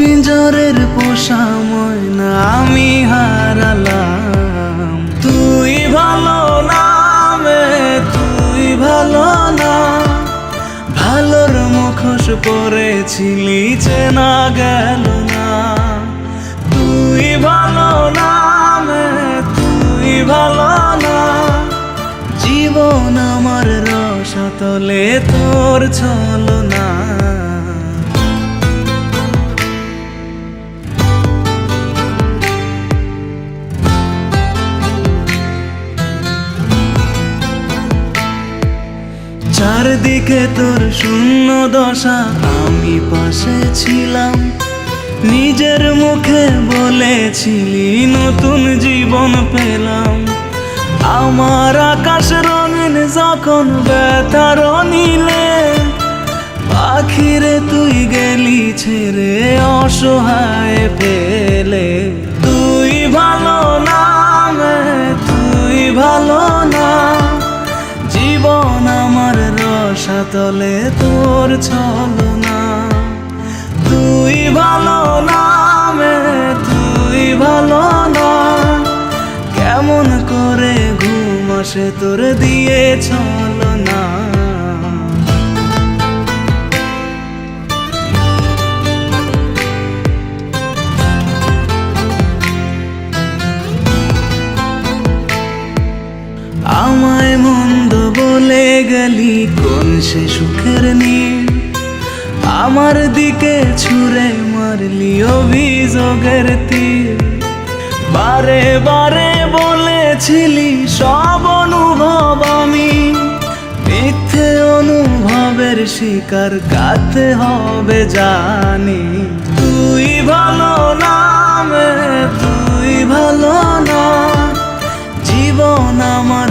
পিঞ্জরের পোষা ময়না আমি হারালাম। তুই ভালো নামে তুই ভালো না। ভালোর মুখোশ পরেছিলি চেনা গেল না। তুই ভালো নামে তুই ভালো না। জীবন আমার রসতলে তোর চলো চারদিকে তোর শূন্য দশা। আমি পাশে ছিলাম, নিজের মুখে বলেছিলি, নতুন জীবন পেলাম। আমার আকাশ রঙিন যখন ব্যথার নিলে পাখিরে তুই গেলি ছেড়ে অসহায় পেলে রসাতলে তোর ছলো না তুই ভালো নামে, তুই ভালো না। কেমন করে ঘুম আসে তোর দিয়ে চলো গেলি কোন সে সুখের নীল? আমার দিকে ছুঁড়ে মারলি অভিযোগের তীর বারে বারে বলেছিলি সব অনুভব আমি। মিথ্যে অনুভবের শিকার কাতে হবে জানি। তুই ভালো নামে তুই ভালো না। জীবন আমার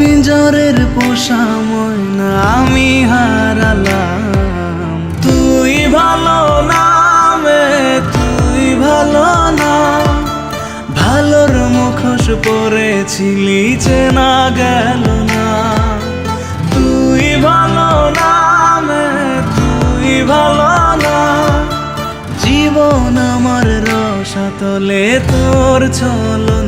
পিঞ্জরের পোষা ময়না আমি হারালাম। তুই ভালো নামে তুই ভালো না। ভালোর মুখোশ পরেছিলি, চেনা গেল না। তুই ভালো নামে তুই ভালো না। জীবন আমার রসাতলে তোর চলো